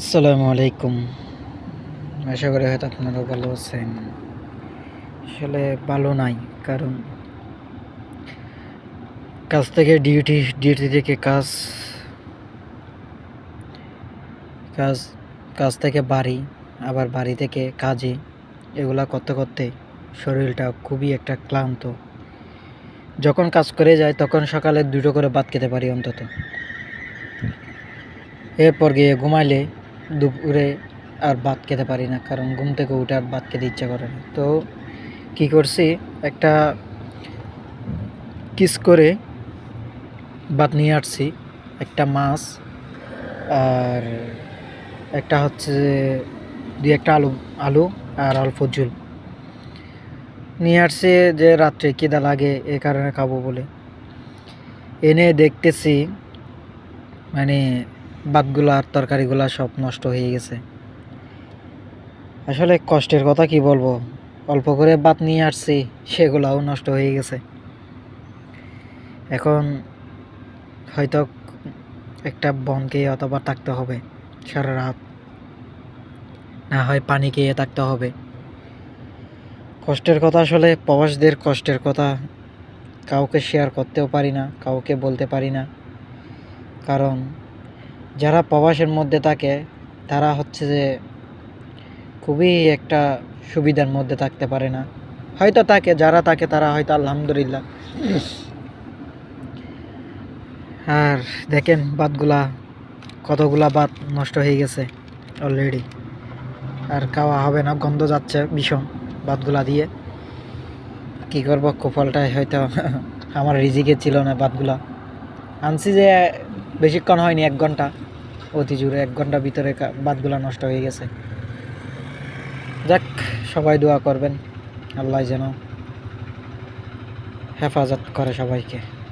আসসালামু আলাইকুম। আশা করি হয়তো আপনারা ভালো আছেন। আসলে ভালো নাই, কারণ কাজ থেকে ডিউটি ডিউটি থেকে কাজ কাজ কাজ থেকে বাড়ি, আবার বাড়ি থেকে কাজে, এগুলা করতে করতে শরীরটা খুবই একটা ক্লান্ত। যখন কাজ করে যায় তখন সকালে দুটো করে ভাত খেতে পারি অন্তত। এরপর গিয়ে ঘুমাইলে দুপুরে আর ভাত খেতে পারি না, কারণ ঘুম থেকে উঠে আর ভাত খেতে ইচ্ছা করে না। তো কী করছি, একটা কিস করে ভাত নিয়ে আসছি, একটা মাছ আর একটা হচ্ছে দুই একটা আলু আলু আর অল্প ঝুল। নিয়ে আসছে যে রাত্রে খিদা লাগে এ কারণে খাব বলে। এনে দেখতেছি মানে ভাতগুলা আর তরকারিগুলা সব নষ্ট হয়ে গেছে। আসলে কষ্টের কথা কি বলব? অল্প করে ভাত নিয়ে আসছি, সেগুলাও নষ্ট হয়ে গেছে। এখন হয়তো একটা বন খেয়ে অথবা থাকতে হবে, সারা রাত। না হয় পানি খেয়ে থাকতে হবে। কষ্টের কথা আসলে প্রবাসীদের কষ্টের কথা। কাউকে শেয়ার করতেও পারি না, কাউকে বলতে পারি না। কারণ যারা প্রবাসের মধ্যে থাকে, তারা হচ্ছে যে খুবই একটা সুবিধার মধ্যে থাকতে পারে না। হয়তো থাকে, যারা থাকে তারা হয়তো আলহামদুলিল্লাহ। আর দেখেন বাতগুলা কতগুলা বাত নষ্ট হয়ে গেছে অলরেডি আর খাওয়া হবে না, গন্ধ যাচ্ছে ভীষণ বাতগুলা দিয়ে। কি করব, কপালটায় হয়তো আমার রিজিকে ছিল না বাতগুলা আনছি যে বেশিক্ষণ হয়নি, এক ঘণ্টা। অতি জোরে এক ঘণ্টা ভিতরে বাদগুলা নষ্ট হয়ে গেছে। যাক, সবাই দোয়া করবেন। আল্লাহ যেন হেফাজত করে সবাইকে।